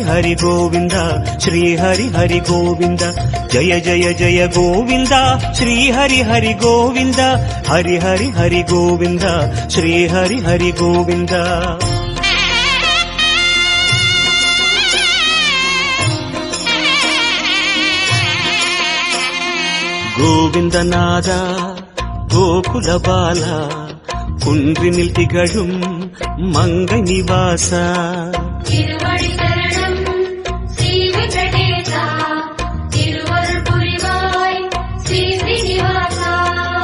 హరి గోవింద శ్రీ హరి హరి గోవింద జయ జయ జయ గోవింద శ్రీ హరి హరి గోవింద హరి హరి హరి గోవింద శ్రీ హరి హరి గోవింద గోవిందనాద గోకుల బాల குன்றி நில்திகழும் மங்க நிவாசா